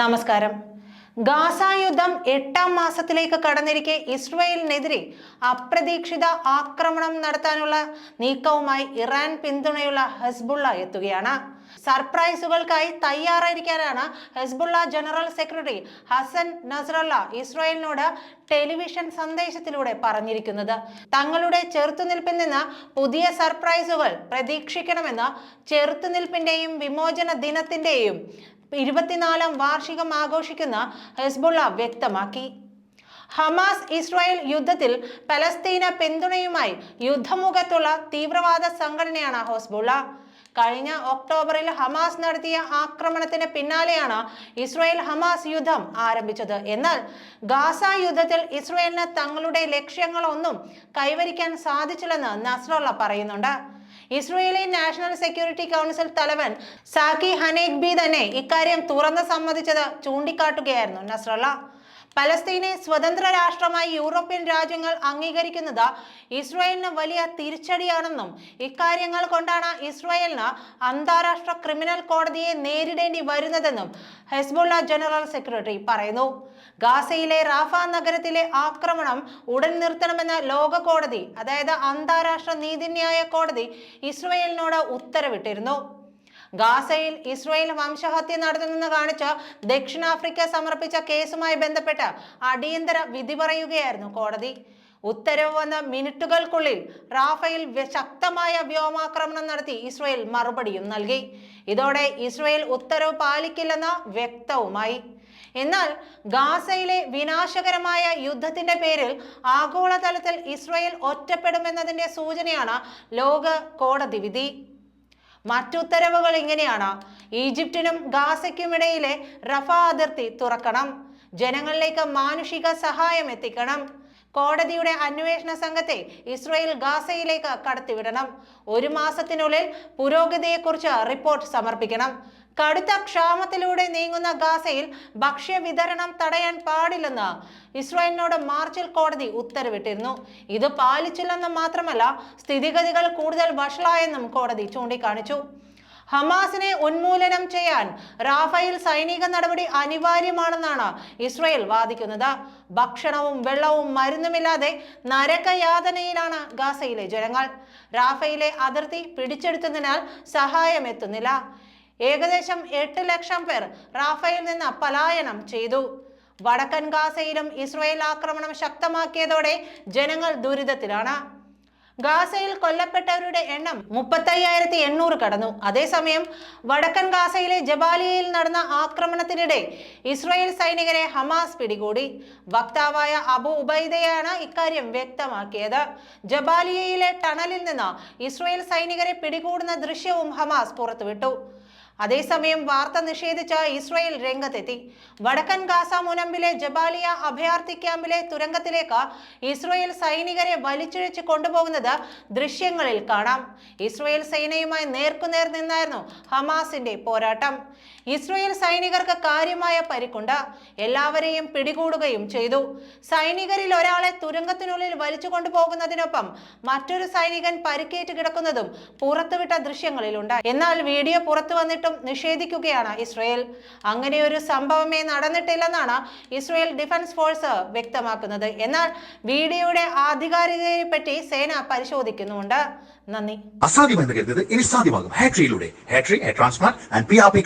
നമസ്കാരം. ഗാസ യുദ്ധം എട്ടാം മാസത്തിലേക്ക് കടന്നിരിക്കെ ഇസ്രയേലിനെതിരെ അപ്രതീക്ഷിത ആക്രമണം നടത്താനുള്ള നീക്കവുമായി ഇറാൻ പിന്തുണയുള്ള ഹസ്ബുള്ള എത്തുകയാണ്. സർപ്രൈസുകൾക്കായി തയ്യാറായിരിക്കാനാണ് Hezbollah general secretary Hassan Nasrallah ഇസ്രായേലിനോട് ടെലിവിഷൻ സന്ദേശത്തിലൂടെ പറഞ്ഞിരിക്കുന്നത്. തങ്ങളുടെ ചെറുത്തുനിൽപ്പിൽ നിന്ന് പുതിയ സർപ്രൈസുകൾ പ്രതീക്ഷിക്കണമെന്ന് ചെറുത്തുനിൽപ്പിന്റെയും വിമോചന ദിനത്തിന്റെയും ഇരുപത്തിനാലാം വാർഷികം ആഘോഷിക്കുന്ന ഹെസ്ബുള്ള വ്യക്തമാക്കി. ഹമാസ് ഇസ്രായേൽ യുദ്ധത്തിൽ പലസ്തീന പിന്തുണയുമായി യുദ്ധമുഖത്തുള്ള തീവ്രവാദ സംഘടനയാണ് ഹെസ്ബുള്ള. കഴിഞ്ഞ ഒക്ടോബറിൽ ഹമാസ് നടത്തിയ ആക്രമണത്തിന് പിന്നാലെയാണ് ഇസ്രായേൽ ഹമാസ് യുദ്ധം ആരംഭിച്ചത്. എന്നാൽ ഗാസ യുദ്ധത്തിൽ ഇസ്രായേലിന് തങ്ങളുടെ ലക്ഷ്യങ്ങളൊന്നും കൈവരിക്കാൻ സാധിച്ചില്ലെന്ന് നസ്രല്ല പറയുന്നുണ്ട്. ഇസ്രയേലി നാഷണൽ സെക്യൂരിറ്റി കൗൺസിൽ തലവൻ സാക്കി ഹനേഗ്ബി തന്നെ ഇക്കാര്യം തുറന്ന് സമ്മതിച്ചത് ചൂണ്ടിക്കാട്ടുകയായിരുന്നു നസ്രല്ല. പലസ്തീനെ സ്വതന്ത്ര രാഷ്ട്രമായി യൂറോപ്യൻ രാജ്യങ്ങൾ അംഗീകരിക്കുന്നത് ഇസ്രായേലിന് വലിയ തിരിച്ചടിയാണെന്നും ഇക്കാര്യങ്ങൾ കൊണ്ടാണ് ഇസ്രായേലിന് അന്താരാഷ്ട്ര ക്രിമിനൽ കോടതിയെ നേരിടേണ്ടി വരുന്നതെന്നും ഹെസ്ബുള്ള ജനറൽ സെക്രട്ടറി പറയുന്നു. ഗാസയിലെ റാഫ നഗരത്തിലെ ആക്രമണം ഉടൻ നിർത്തണമെന്ന് ലോക കോടതി അതായത് അന്താരാഷ്ട്ര നീതിന്യായ കോടതി ഇസ്രായേലിനോട് ഉത്തരവിട്ടിരുന്നു. ഗാസയിൽ ഇസ്രായേൽ വംശഹത്യ നടത്തുന്നെന്ന് കാണിച്ച് ദക്ഷിണാഫ്രിക്ക സമർപ്പിച്ച കേസുമായി ബന്ധപ്പെട്ട് അടിയന്തര വിധി പറയുകയായിരുന്നു കോടതി. ഉത്തരവ് വന്ന മിനിറ്റുകൾക്കുള്ളിൽ റാഫയിൽ ശക്തമായ വ്യോമാക്രമണം നടത്തി ഇസ്രായേൽ മറുപടിയും നൽകി. ഇതോടെ ഇസ്രായേൽ ഉത്തരവ് പാലിക്കില്ലെന്ന് വ്യക്തവുമായി. എന്നാൽ ഗാസയിലെ വിനാശകരമായ യുദ്ധത്തിന്റെ പേരിൽ ആഗോളതലത്തിൽ ഇസ്രായേൽ ഒറ്റപ്പെടുമെന്നതിന്റെ സൂചനയാണ് ലോക കോടതി വിധി. മറ്റുത്തരവുകൾ ഇങ്ങനെയാണ്. ഈജിപ്തിനും ഗാസയ്ക്കും ഇടയിലെ റഫ അതിർത്തി തുറക്കണം. ജനങ്ങളിലേക്ക് മാനുഷിക സഹായം എത്തിക്കണം. കോടതിയുടെ അന്വേഷണ സംഘത്തെ ഇസ്രയേൽ ഗാസയിലേക്ക് കടത്തിവിടണം. ഒരു മാസത്തിനുള്ളിൽ പുരോഗതിയെക്കുറിച്ച് റിപ്പോർട്ട് സമർപ്പിക്കണം. കടുത്ത ക്ഷാമത്തിലൂടെ നീങ്ങുന്ന ഗാസയിൽ ഭക്ഷ്യ വിതരണം തടയാൻ പാടില്ലെന്ന് ഇസ്രായേലിനോട് മാർച്ചിൽ കോടതി ഉത്തരവിട്ടിരുന്നു. ഇത് പാലിച്ചില്ലെന്ന് മാത്രമല്ല സ്ഥിതിഗതികൾ കൂടുതൽ വഷളായെന്നും കോടതി ചൂണ്ടിക്കാണിച്ചു. ഹമാസിനെ ഉന്മൂലനം ചെയ്യാൻ റാഫയിൽ സൈനിക നടപടി അനിവാര്യമാണെന്നാണ് ഇസ്രയേൽ വാദിക്കുന്നത്. ഭക്ഷണവും വെള്ളവും മരുന്നുമില്ലാതെ നരകയാതനയിലാണ് ഗാസയിലെ ജനങ്ങൾ. റാഫയിലെ അതിർത്തി പിടിച്ചെടുത്തതിനാൽ സഹായം എത്തുന്നില്ല. ഏകദേശം എട്ട് ലക്ഷം പേർ റാഫയിൽ നിന്ന് പലായനം ചെയ്തു. വടക്കൻ ഗാസയിലും ഇസ്രയേൽ ആക്രമണം ശക്തമാക്കിയതോടെ ജനങ്ങൾ ദുരിതത്തിലാണ്. ഗാസയിൽ കൊല്ലപ്പെട്ടവരുടെ എണ്ണം മുപ്പത്തയ്യായിരത്തി എണ്ണൂറ് കടന്നു. അതേസമയം വടക്കൻ ഗാസയിലെ ജബാലിയയിൽ നടന്ന ആക്രമണത്തിനിടെ ഇസ്രായേൽ സൈനികരെ ഹമാസ് പിടികൂടി. വക്താവായ അബു ഉബൈദയാണ് ഇക്കാര്യം വ്യക്തമാക്കിയത്. ജബാലിയയിലെ ടണലിൽ നിന്ന് ഇസ്രായേൽ സൈനികരെ പിടികൂടുന്ന ദൃശ്യവും ഹമാസ് പുറത്തുവിട്ടു. അതേസമയം വാർത്ത നിഷേധിച്ച ഇസ്രയേൽ രംഗത്തെത്തി. വടക്കൻ ഗാസ മുനമ്പിലെ ജബാലിയ അഭയാർത്ഥി ക്യാമ്പിലെ തുരങ്കത്തിലേക്ക് ഇസ്രയേൽ സൈനികരെ വലിച്ചിഴച്ച് കൊണ്ടുപോകുന്നത് ദൃശ്യങ്ങളിൽ കാണാം. ഇസ്രയേൽ സേനയുമായി നേർക്കുനേർ നിന്നായിരുന്നു ഹമാസിന്റെ പോരാട്ടം. ഇസ്രയേൽ സൈനികർക്ക് കാര്യമായ പരിക്കുണ്ട്. എല്ലാവരെയും പിടികൂടുകയും ചെയ്തു. സൈനികരിൽ ഒരാളെ തുരങ്കത്തിനുള്ളിൽ വലിച്ചു കൊണ്ടുപോകുന്നതിനൊപ്പം മറ്റൊരു സൈനികൻ പരിക്കേറ്റ് കിടക്കുന്നതും പുറത്തുവിട്ട ദൃശ്യങ്ങളിലുണ്ട്. എന്നാൽ വീഡിയോ പുറത്തു വന്നിട്ടും നിഷേധിക്കുകയാണ് ഇസ്രയേൽ. അങ്ങനെ ഒരു സംഭവമേ നടന്നിട്ടില്ലെന്നാണ് ഇസ്രയേൽ ഡിഫൻസ് ഫോഴ്സ് വ്യക്തമാക്കുന്നത്. എന്നാൽ വീഡിയോയുടെ ആധികാരികതയെ പറ്റി സേന പരിശോധിക്കുന്നുണ്ട് നന്ദി. അസാധ്യമെന്ന് കരുതത് ഇനി സാധ്യമാകും. ഹാട്രിയിലൂടെ ഹാട്രി transplant and P R P